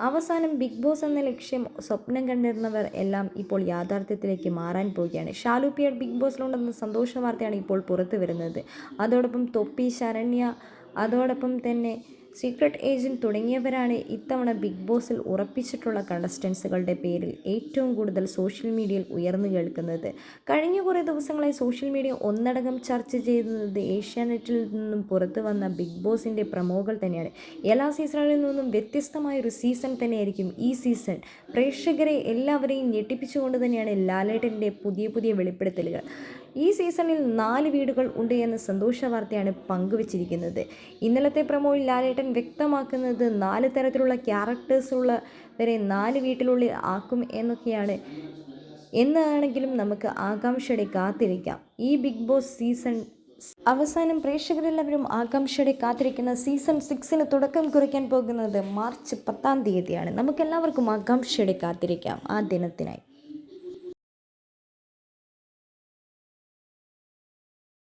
അവസാനം big boss എന്ന ലക്ഷ്യം സ്വപ്നം കണ്ടിരുന്നവർ എല്ലാം ഇപ്പോൾ യാഥാർത്ഥ്യത്തിലേക്ക് മാറാൻ പോവുകയാണ്. ഷാലു പിയർ ബിഗ് ബോസിലുണ്ടെന്ന സന്തോഷ വാർത്തയാണ് ഇപ്പോൾ പുറത്തു വരുന്നത് അതോടൊപ്പം തൊപ്പി ശരണ്യ അതോടൊപ്പം തന്നെ സീക്രട്ട് ഏജന്റ് തുടങ്ങിയവരാണ് ഇത്തവണ ബിഗ് ബോസിൽ ഉറപ്പിച്ചിട്ടുള്ള കണ്ടസ്റ്റൻസുകളുടെ പേരിൽ ഏറ്റവും കൂടുതൽ സോഷ്യൽ മീഡിയയിൽ ഉയർന്നു കേൾക്കുന്നത്. കഴിഞ്ഞ കുറേ ദിവസങ്ങളായി സോഷ്യൽ മീഡിയ ഒന്നടങ്കം ചർച്ച ചെയ്യുന്നത് ഏഷ്യാനെറ്റിൽ നിന്നും പുറത്തു വന്ന ബിഗ് ബോസിന്റെ പ്രമോകൾ തന്നെയാണ്. എല്ലാ സീസണിൽ നിന്നും വ്യത്യസ്തമായ ഒരു സീസൺ തന്നെയായിരിക്കും ഈ സീസൺ. പ്രേക്ഷകരെ എല്ലാവരെയും ഞെട്ടിപ്പിച്ചുകൊണ്ട് തന്നെയാണ് ലാലേട്ടന്റെ പുതിയ പുതിയ വെളിപ്പെടുത്തലുകൾ. ഈ സീസണിൽ നാല് വീടുകൾ ഉണ്ട് എന്ന സന്തോഷ വാർത്തയാണ് പങ്കുവച്ചിരിക്കുന്നത്. ഇന്നലത്തെ പ്രമോയിൽ ലാലേട്ടൻ വ്യക്തമാക്കുന്നത് നാല് തരത്തിലുള്ള ക്യാരക്ടേഴ്സ് വരെ നാല് വീട്ടിലുള്ളിൽ ആക്കും എന്നൊക്കെയാണ്. എന്നാണെങ്കിലും നമുക്ക് ആകാംക്ഷയുടെ കാത്തിരിക്കാം. ഈ ബിഗ് ബോസ് സീസൺ അവസാനം പ്രേക്ഷകരെല്ലാവരും ആകാംക്ഷയുടെ കാത്തിരിക്കുന്ന സീസൺ സിക്സിന് തുടക്കം കുറിക്കാൻ പോകുന്നത് മാർച്ച് പത്താം തീയതിയാണ്. നമുക്കെല്ലാവർക്കും ആകാംക്ഷയുടെ കാത്തിരിക്കാം ആ ദിനത്തിനായി.